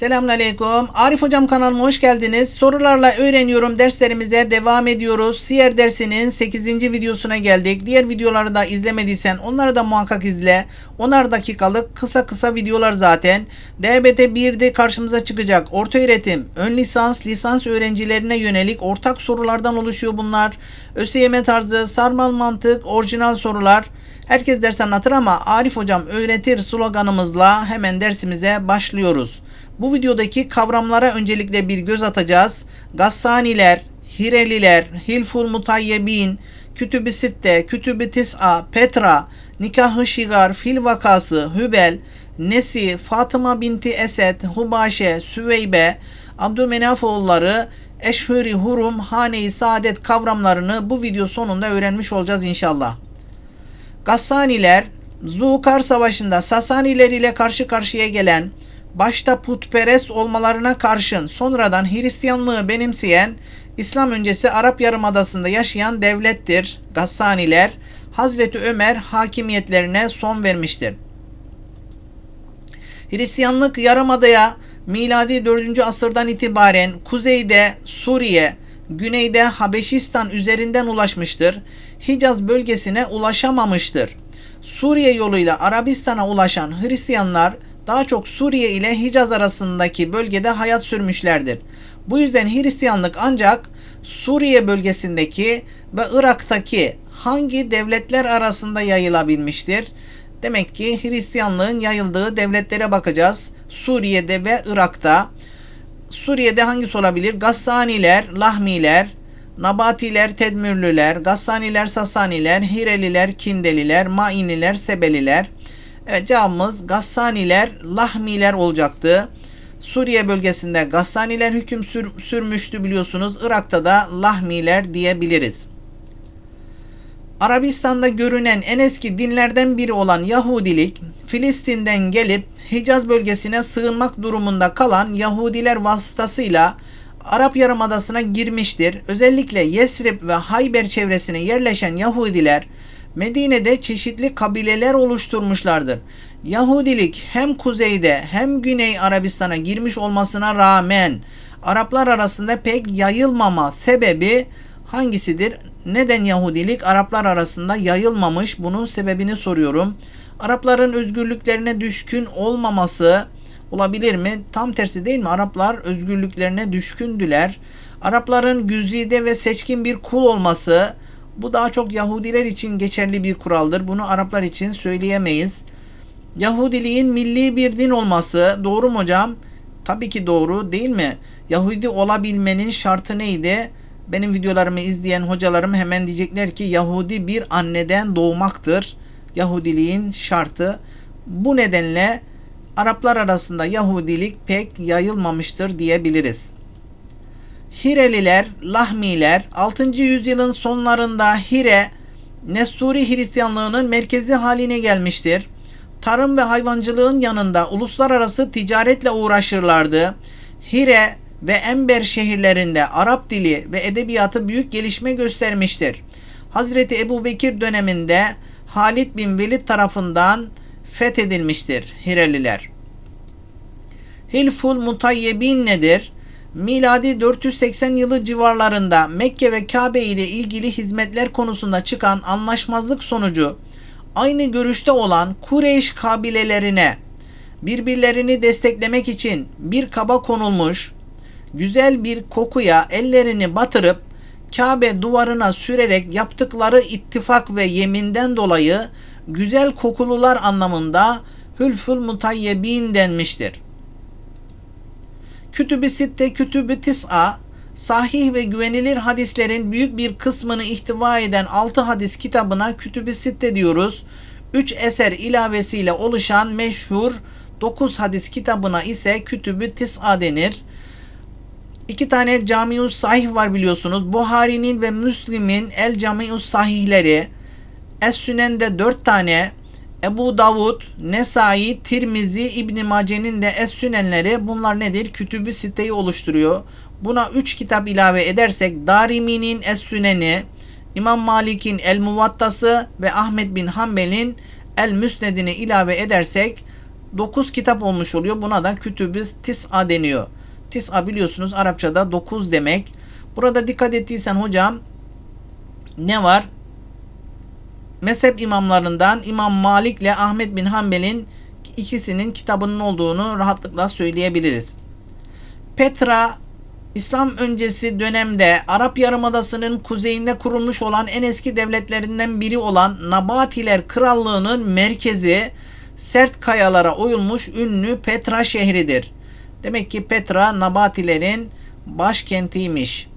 Selamünaleyküm. Arif Hocam kanalıma hoş geldiniz. Sorularla öğreniyorum derslerimize devam ediyoruz. Siyer dersinin 8. videosuna geldik. Diğer videoları da izlemediysen onları da muhakkak izle. 10'ar dakikalık kısa kısa videolar zaten. DBT 1'de karşımıza çıkacak. Orta öğretim, ön lisans, lisans öğrencilerine yönelik ortak sorulardan oluşuyor bunlar. ÖSYM tarzı, sarmal mantık, orijinal sorular. Herkes ders anlatır ama Arif Hocam öğretir sloganımızla hemen dersimize başlıyoruz. Bu videodaki kavramlara öncelikle bir göz atacağız. Gassaniler, Hireliler, Hilful Mutayyebin, Kütüb-i Sitte, Kütüb-i Tis'a, Petra, Nikah-ı Şigar, Fil Vakası, Hübel, Nesi, Fatıma binti Esed, Hubaşe, Süveybe, Abdümenaf oğulları, Eşhuri Hurum, Hane-i Saadet kavramlarını bu video sonunda öğrenmiş olacağız inşallah. Gassaniler Zulkar Savaşı'nda Sasaniler ile karşı karşıya gelen başta putperest olmalarına karşın sonradan Hristiyanlığı benimseyen İslam öncesi Arap Yarımadası'nda yaşayan devlettir. Gassaniler Hazreti Ömer hakimiyetlerine son vermiştir. Hristiyanlık Yarımada'ya miladi 4. asırdan itibaren kuzeyde Suriye, güneyde Habeşistan üzerinden ulaşmıştır. Hicaz bölgesine ulaşamamıştır. Suriye yoluyla Arabistan'a ulaşan Hristiyanlar daha çok Suriye ile Hicaz arasındaki bölgede hayat sürmüşlerdir. Bu yüzden Hristiyanlık ancak Suriye bölgesindeki ve Irak'taki hangi devletler arasında yayılabilmiştir? Demek ki Hristiyanlığın yayıldığı devletlere bakacağız. Suriye'de ve Irak'ta. Suriye'de hangisi olabilir? Gassaniler, Lahmiler, Nabatiler, Tedmürlüler, Gassaniler, Sasaniler, Hireliler, Kindeliler, Mainiler, Sebeliler. Evet cevabımız Gassaniler, Lahmiler olacaktı. Suriye bölgesinde Gassaniler hüküm sür, sürmüştü biliyorsunuz. Irak'ta da Lahmiler diyebiliriz. Arabistan'da görünen en eski dinlerden biri olan Yahudilik, Filistin'den gelip Hicaz bölgesine sığınmak durumunda kalan Yahudiler vasıtasıyla Arap Yarımadası'na girmiştir. Özellikle Yesrib ve Hayber çevresine yerleşen Yahudiler Medine'de çeşitli kabileler oluşturmuşlardır. Yahudilik hem kuzeyde hem güney Arabistan'a girmiş olmasına rağmen Araplar arasında pek yayılmama sebebi hangisidir? Neden Yahudilik Araplar arasında yayılmamış? Bunun sebebini soruyorum. Arapların özgürlüklerine düşkün olmaması olabilir mi? Tam tersi değil mi? Araplar özgürlüklerine düşkündüler. Arapların güzide ve seçkin bir kul olması bu daha çok Yahudiler için geçerli bir kuraldır. Bunu Araplar için söyleyemeyiz. Yahudiliğin milli bir din olması doğru mu hocam? Tabii ki doğru değil mi? Yahudi olabilmenin şartı neydi? Benim videolarımı izleyen hocalarım hemen diyecekler ki Yahudi bir anneden doğmaktır. Yahudiliğin şartı. Bu nedenle Araplar arasında Yahudilik pek yayılmamıştır diyebiliriz. Hireliler, Lahmiler 6. yüzyılın sonlarında Hire, Nesturi Hristiyanlığının merkezi haline gelmiştir. Tarım ve hayvancılığın yanında uluslararası ticaretle uğraşırlardı. Hire ve Ember şehirlerinde Arap dili ve edebiyatı büyük gelişme göstermiştir. Hazreti Ebu Bekir döneminde Halid bin Velid tarafından fethedilmiştir Hireliler. Hilful Mutayyebin nedir? Miladi 480 yılı civarlarında Mekke ve Kabe ile ilgili hizmetler konusunda çıkan anlaşmazlık sonucu aynı görüşte olan Kureyş kabilelerine birbirlerini desteklemek için bir kaba konulmuş, güzel bir kokuya ellerini batırıp Kabe duvarına sürerek yaptıkları ittifak ve yeminden dolayı güzel kokulular anlamında hülfül mutayyebin denmiştir. Kütüb-i Sitte, Kütüb-i Tis'a, sahih ve güvenilir hadislerin büyük bir kısmını ihtiva eden 6 hadis kitabına Kütüb-i Sitte diyoruz. 3 eser ilavesiyle oluşan meşhur 9 hadis kitabına ise Kütüb-i Tis'a denir. İki tane Camius Sahih var biliyorsunuz. Buhari'nin ve Müslim'in El Camius Sahihleri. Es-Sünen'de 4 tane. Ebu Davud, Nesai, Tirmizi, İbn Mace'nin de Es-Sünenleri bunlar nedir? Kütübü siteyi oluşturuyor. Buna 3 kitap ilave edersek Darimi'nin Es-Süneni, İmam Malik'in El Muvattası ve Ahmet bin Hanbel'in El Müsnedini ilave edersek 9 kitap olmuş oluyor. Buna da kütübü tis'a deniyor. Tis'a biliyorsunuz Arapçada 9 demek. Burada dikkat ettiysen hocam ne var? Mezhep imamlarından İmam Malik ile Ahmet bin Hanbel'in ikisinin kitabının olduğunu rahatlıkla söyleyebiliriz. Petra İslam öncesi dönemde Arap Yarımadası'nın kuzeyinde kurulmuş olan en eski devletlerinden biri olan Nabatiler Krallığı'nın merkezi sert kayalara oyulmuş ünlü Petra şehridir. Demek ki Petra Nabatilerin başkentiymiş.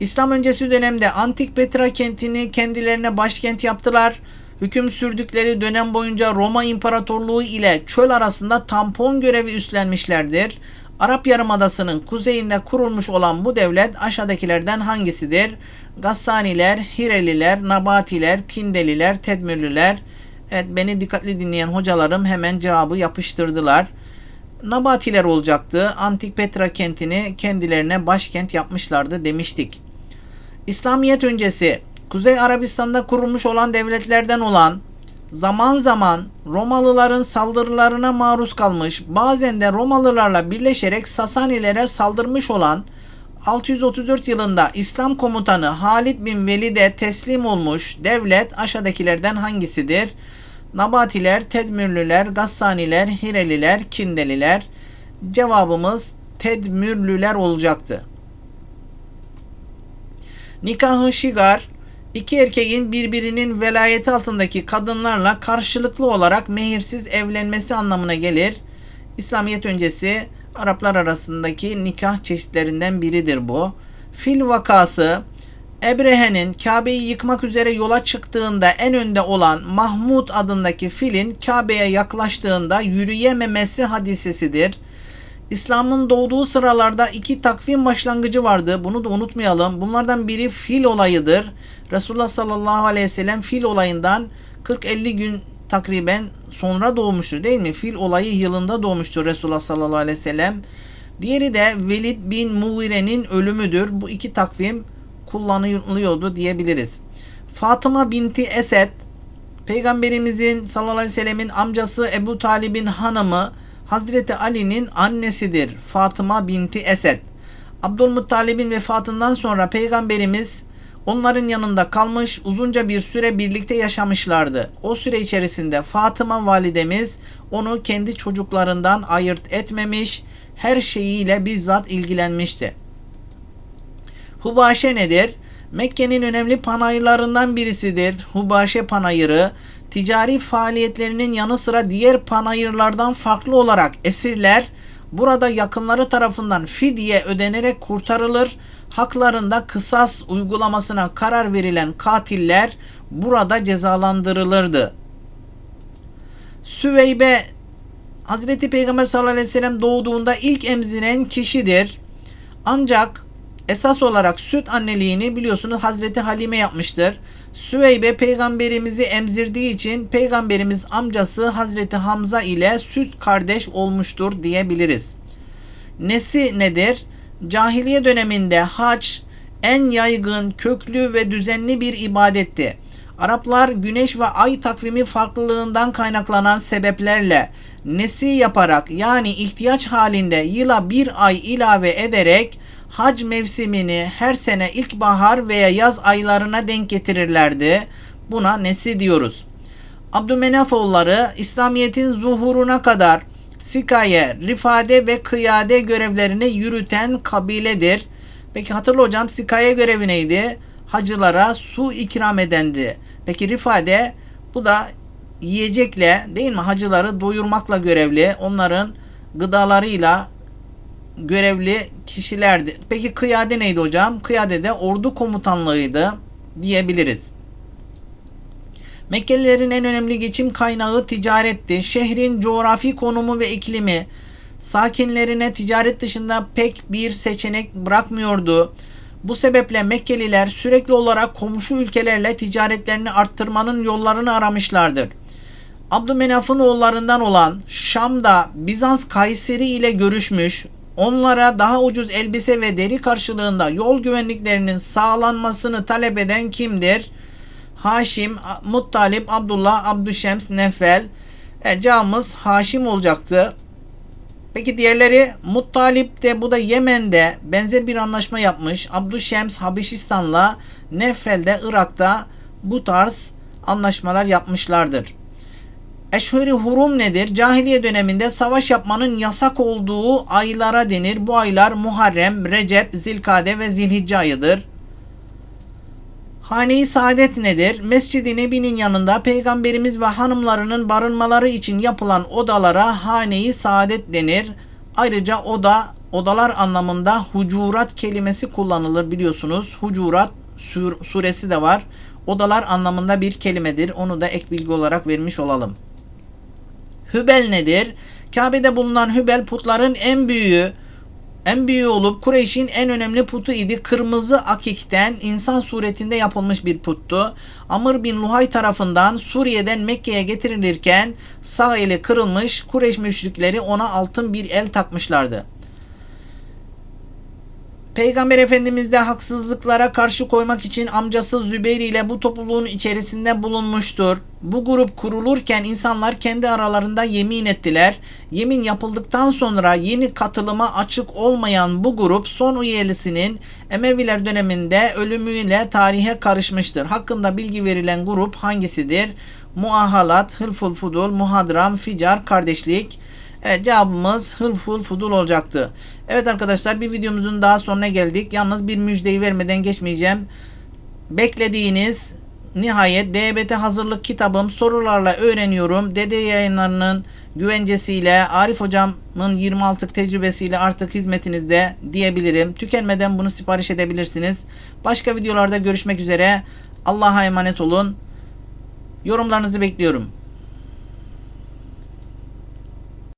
İslam öncesi dönemde antik Petra kentini kendilerine başkent yaptılar. Hüküm sürdükleri dönem boyunca Roma İmparatorluğu ile çöl arasında tampon görevi üstlenmişlerdir. Arap Yarımadası'nın kuzeyinde kurulmuş olan bu devlet aşağıdakilerden hangisidir? Gassaniler, Hireliler, Nabatiler, Kindeliler, Tedmirliler. Evet beni dikkatli dinleyen hocalarım hemen cevabı yapıştırdılar. Nabatiler olacaktı. Antik Petra kentini kendilerine başkent yapmışlardı demiştik. İslamiyet öncesi Kuzey Arabistan'da kurulmuş olan devletlerden olan zaman zaman Romalıların saldırılarına maruz kalmış, bazen de Romalılarla birleşerek Sasanilere saldırmış olan 634 yılında İslam komutanı Halid bin Velid'e teslim olmuş devlet aşağıdakilerden hangisidir? Nabatiler, Tedmürlüler, Gassaniler, Hireliler, Kindeliler. Cevabımız Tedmürlüler olacaktı. Nikahı şigar, iki erkeğin birbirinin velayeti altındaki kadınlarla karşılıklı olarak mehirsiz evlenmesi anlamına gelir. İslamiyet öncesi Araplar arasındaki nikah çeşitlerinden biridir bu. Fil vakası Ebrehe'nin Kabe'yi yıkmak üzere yola çıktığında en önde olan Mahmud adındaki filin Kabe'ye yaklaştığında yürüyememesi hadisesidir. İslam'ın doğduğu sıralarda iki takvim başlangıcı vardı. Bunu da unutmayalım. Bunlardan biri fil olayıdır. Resulullah sallallahu aleyhi ve sellem fil olayından 40-50 gün takriben sonra doğmuştur değil mi? Fil olayı yılında doğmuştur Resulullah sallallahu aleyhi ve sellem. Diğeri de Velid bin Mugire'nin ölümüdür. Bu iki takvim kullanılıyordu diyebiliriz. Fatıma binti Esed Peygamberimizin sallallahu aleyhi ve sellemin amcası Ebu Talib'in hanımı Hazreti Ali'nin annesidir. Fatıma binti Esed. Abdülmuttalib'in vefatından sonra Peygamberimiz onların yanında kalmış uzunca bir süre birlikte yaşamışlardı. O süre içerisinde Fatıma validemiz onu kendi çocuklarından ayırt etmemiş, her şeyiyle bizzat ilgilenmişti. Hubaşe nedir? Mekke'nin önemli panayırlarından birisidir. Hubaşe panayırı ticari faaliyetlerinin yanı sıra diğer panayırlardan farklı olarak esirler burada yakınları tarafından fidye ödenerek kurtarılır. Haklarında kısas uygulamasına karar verilen katiller burada cezalandırılırdı. Süveybe Hazreti Peygamber sallallahu aleyhi ve sellem doğduğunda ilk emziren kişidir. Ancak esas olarak süt anneliğini biliyorsunuz Hazreti Halime yapmıştır. Süveybe peygamberimizi emzirdiği için peygamberimiz amcası Hazreti Hamza ile süt kardeş olmuştur diyebiliriz. Nesi nedir? Cahiliye döneminde hac en yaygın, köklü ve düzenli bir ibadetti. Araplar güneş ve ay takvimi farklılığından kaynaklanan sebeplerle nesi yaparak yani ihtiyaç halinde yıla bir ay ilave ederek hac mevsimini her sene ilkbahar veya yaz aylarına denk getirirlerdi. Buna nesi diyoruz. Abdümenaf oğulları İslamiyet'in zuhuruna kadar sikaye, rifade ve kıyade görevlerini yürüten kabiledir. Peki hatırla hocam sikaye görevi neydi? Hacılara su ikram edendi. Peki rifade bu da yiyecekle değil mi hacıları doyurmakla görevli. Onların gıdalarıyla görevli kişilerdi. Peki kıyade neydi hocam? Kıyade de ordu komutanlığıydı diyebiliriz. Mekkelilerin en önemli geçim kaynağı ticaretti. Şehrin coğrafi konumu ve iklimi sakinlerine ticaret dışında pek bir seçenek bırakmıyordu. Bu sebeple Mekkeliler sürekli olarak komşu ülkelerle ticaretlerini arttırmanın yollarını aramışlardır. Abdümenaf'ın oğullarından olan Şam'da Bizans Kayseri ile görüşmüş, onlara daha ucuz elbise ve deri karşılığında yol güvenliklerinin sağlanmasını talep eden kimdir? Haşim, Muttalip, Abdullah, Abdüşems, Nefel. E, cevabımız Haşim olacaktı. Peki diğerleri Muttalip de bu da Yemen'de benzer bir anlaşma yapmış. Abdüşşems Habeşistan'la Nefel'de Irak'ta bu tarz anlaşmalar yapmışlardır. Eşhuri hurum nedir? Cahiliye döneminde savaş yapmanın yasak olduğu aylara denir. Bu aylar Muharrem, Recep, Zilkade ve Zilhicce ayıdır. Hane-i Saadet nedir? Mescid-i Nebi'nin yanında peygamberimiz ve hanımlarının barınmaları için yapılan odalara Hane-i Saadet denir. Ayrıca oda, odalar anlamında hucurat kelimesi kullanılır biliyorsunuz. Hucurat sur- suresi de var. Odalar anlamında bir kelimedir. Onu da ek bilgi olarak vermiş olalım. Hübel nedir? Kabe'de bulunan Hübel putların en büyüğü, en büyüğü olup Kureyş'in en önemli putu idi. Kırmızı akikten insan suretinde yapılmış bir puttu. Amr bin Luhay tarafından Suriye'den Mekke'ye getirilirken sağ eli kırılmış Kureyş müşrikleri ona altın bir el takmışlardı. Peygamber Efendimiz de haksızlıklara karşı koymak için amcası Zübeyir ile bu topluluğun içerisinde bulunmuştur. Bu grup kurulurken insanlar kendi aralarında yemin ettiler. Yemin yapıldıktan sonra yeni katılıma açık olmayan bu grup son üyelisinin Emeviler döneminde ölümüyle tarihe karışmıştır. Hakkında bilgi verilen grup hangisidir? Muahalat, Hılful Fudul, Muhadram, Ficar, Kardeşlik. Evet cevabımız Hılful Fudul olacaktı. Evet arkadaşlar bir videomuzun daha sonuna geldik. Yalnız bir müjdeyi vermeden geçmeyeceğim. Beklediğiniz nihayet DBT hazırlık kitabım sorularla öğreniyorum. Dede yayınlarının güvencesiyle Arif hocamın 26 tecrübesiyle artık hizmetinizde diyebilirim. Tükenmeden bunu sipariş edebilirsiniz. Başka videolarda görüşmek üzere. Allah'a emanet olun. Yorumlarınızı bekliyorum.